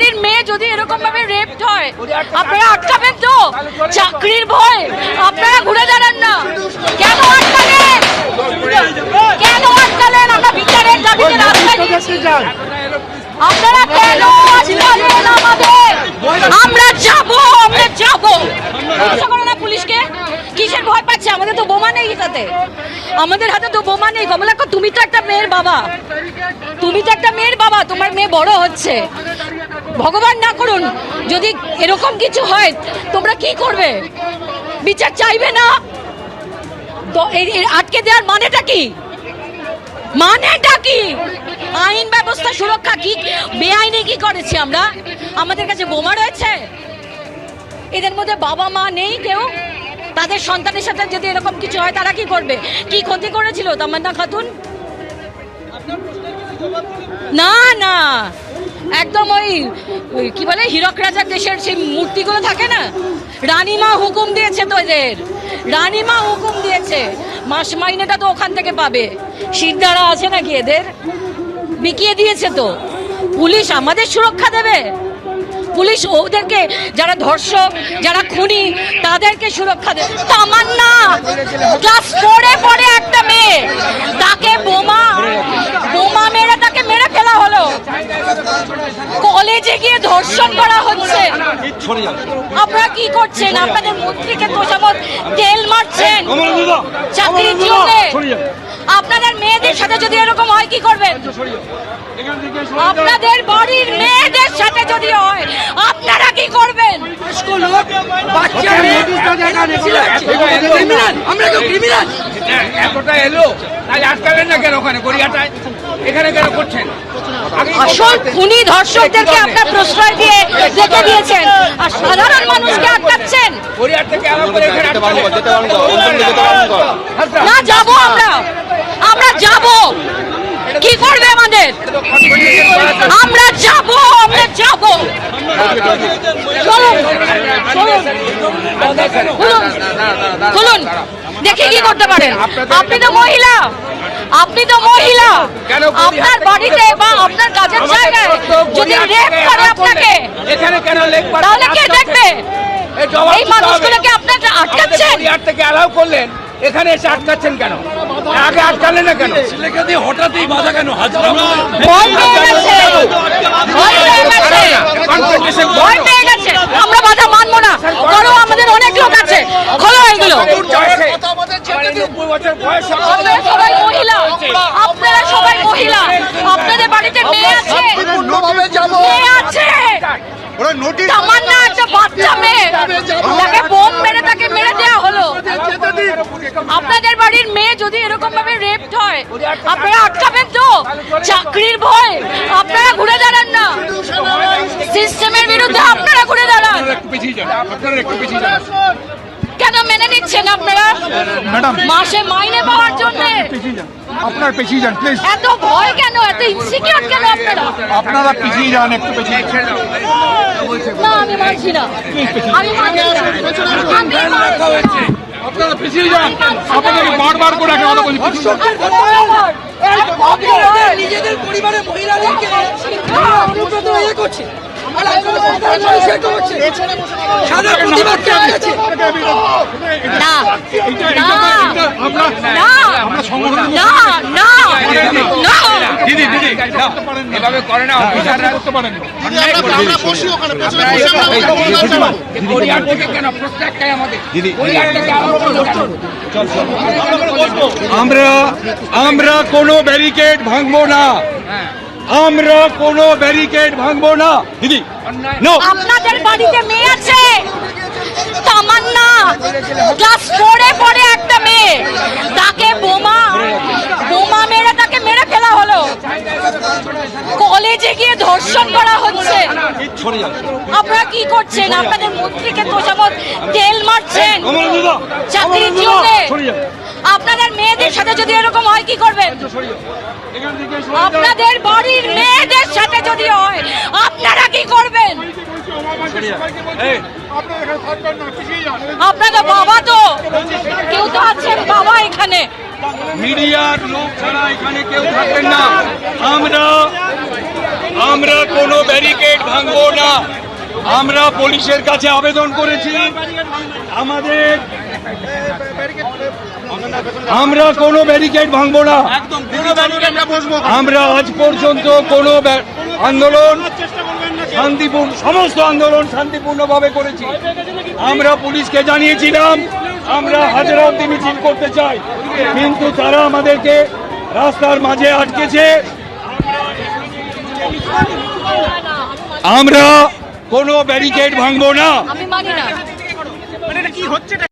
বাড়ির মেয়ে যদি এরকম ভাবে রেপড হয় আপনারা আটকাবেন তো। চাকরির ভয়। আপনারা ঘুরে দাঁড়ান না। কেন আটকালেন? কেন আটকালেন? আমরা বিচারের দাবিতে রাস্তায় আপনারা কেন আটকালেন আমাদের? আমরা যাব আমরা যাব। পুলিশকে। কিসের ভয় পাচ্ছে? আমাদের তো বোমা নেই তাতে আমাদের হাতে তো বোমা নেই। কমলাক্ষ তুমি তো একটা মেয়ের বাবা। তুমি তো একটা মেয়ের বাবা। তোমার মেয়ে বড় হচ্ছে। ভগবান না করুন। যদি এরকম কিছু হয়, তোমরা কি করবে? বিচার চাইবে না? তো আটকে দেওয়ার মানেটা কি? মানেটা কি? আইন ব্যবস্থা সুরক্ষা কি, বেআইনি কি করেছি আমরা? আমাদের কাছে বোমা রয়েছে? এদের মধ্যে বাবা মা নেই কেউ? তাদের সন্তানের সাথে যদি এরকম কিছু হয়, তারা কি করবে? কি ক্ষতি করেছিল, তামান্না খাতুন? না না। একদম ওই কি বলে, হীরক রাজার দেশের সেই মূর্তিগুলো থাকে না? রানীমা হুকুম দিয়েছে তো এদের রানীমা হুকুম দিয়েছে। মাস মাইনেটা তো ওখান থেকে পাবে। শিরদাঁড়া আছে নাকি এদের? বিকিয়ে দিয়েছে তো। পুলিশ আমাদের সুরক্ষা দেবে। পুলিশ ওদেরকে, যারা ধর্ষক, যারা খুনি, তাদেরকে সুরক্ষা দেবে। তামান্না! ক্লাস ফোরে পড়ে একটা মেয়ে তাকে বোমা বোমা মেরে তাকে মেরে ফেলা হলো কলেজে গিয়ে করা হচ্ছে আপনারা কি করছেন আপনাদের মন্ত্রীকে তোষামত তেল মারছেন চাকরির জন্যে আপনাদের মেয়েদের সাথে যদি এরকম হয় কি করবেন আপনাদের বাড়ির মেয়েদের সাথে যদি হয় আপনারা কি করবেন আমরা কেউ ক্রিমিনাল এতটা এলো তাই না কেন ওখানে গড়িয়াটায় এখানে কেন করছেন আসল খুনি ধর্ষকদেরকে আপনার প্রশ্রয় দিয়ে রেখে দিয়েছেন আর সাধারণ মানুষকে আটকাচ্ছেন গড়িয়ার থেকে আলাদা করে এখানে না যাব আমরা আমরা যাব কি করবে আমাদের আমরা যাব আমরা যাব চলুন দেখি কি করতে পারেন আপনি তো মহিলা আপনি তো মহিলা। কেন আপনার বাড়িতে বা আপনার কাজের জায়গায় যদি রেপ করে আপনাকে এখানে কেন পাড়া তাহলে কে দেখবে? এই। মানুষগুলোকে আপনারা আটকাচ্ছেন? থেকে অ্যালাউ করলেন এখানে এসে আটকাচ্ছেন কেন? আগে আটকালেন না কেন? হঠাৎই বাধা কেন? হাজার ভয় পেয়ে গেছে। আমরা বাধা মানবো না। আমাদের অনেক লোক আছে। খোলো এগুলো। বয়সে, নব্বই বছর বয়স আপনারা সবাই মহিলা আপনারা সবাই মহিলা আপনাদের বাড়িতে মেয়ে আছে অন্যভাবে যাব। আছে? ওরা নোটিশ তামান্না একটা বাচ্চা মেয়ে। তাকে বোম মেরে তাকে মেরে দেওয়া হলো। আপনাদের বাড়ির মেয়ে যদি এরকম ভাবে রেপড হয় আপনারা আটকাবেন তো? চাকরির ভয়। আপনারা ঘুরে দাঁড়ান না। সিস্টেমের বিরুদ্ধে আপনারা ঘুরে দাঁড়ান। একটু পিছিয়ে যান। আপনারা একটু পিছিয়ে যান। কেন নিচ্ছেন আপনারা? ম্যাডাম। মাসে মাইনে পাওয়ার জন্য? আপনার পেছিয়ে যান প্লিজ। এত ভয় কেন? এত ইনসিকিউর কেন আপনারা? আপনারা পিছিয়ে যান একটু পেছিয়ে যান। না আমি মানছি না। আমি মানছি না। আমি মানছি না। আপনারা পিছিয়ে যান। আপনাদের বারবার করে একটা কথা বলি নিজেদের পরিবারের মহিলাদেরকে ইয়ে করছে। সাদা প্রতিবাদ আছে। না না আমরা না আমরা সংগঠন না না না। দিদি দিদি এভাবে করে না অফিসাররা। করতে পারেন আমরা বসি ওখানে পেছনে বসে আমরা কথা বলতে পারব। গড়িয়ার থেকে কেন? আমরা আমরা ব্যারিকেড ভাঙবো না। আমরা কোনো ব্যারিকেড ভাঙবো না। দিদি আপনাদের বাড়িতে মেয়ে আছে? তামান্না। ক্লাস ফোরে পড়ে একটা মেয়ে। তাকে বোমা বোমা মেরে তাকে মেরে ফেলা হলো। কলেজে গিয়ে ধর্ষণ করা হচ্ছে। আপনারা কি করছেন? আপনাদের মন্ত্রীকে তেল মারছেন। চাকরির জন্য। আপনাদের মেয়েদের সাথে যদি এরকম হয়, কি করবেন? আপনাদের বাড়ির মেয়েদের সাথে যদি হয়, আপনারা কি করবেন? আপনাদের বাবা তো কেউ তো আছেন, বাবা এখানে। মিডিয়ার লোক ছাড়া এখানে কেউ থাকবেন না। আমরা আমরা কোনো ব্যারিকেড ভাঙবো আমরা পুলিশের কাছে আবেদন করেছি। আমাদের আমরা কোনো ব্যারিকেড ভাঙবো না। আমরা আজ পর্যন্ত কোনো আন্দোলন শান্তিপূর্ণ সমস্ত আন্দোলন শান্তিপূর্ণভাবে করেছি। আমরা পুলিশকে জানিয়েছিলাম আমরা হাজারা অব্দি মিছিল করতে চাই। কিন্তু তারা আমাদেরকে রাস্তার মাঝে আটকেছে। আমরা কোনো ব্যারিকেড ভাঙবো না। আমি মানি না।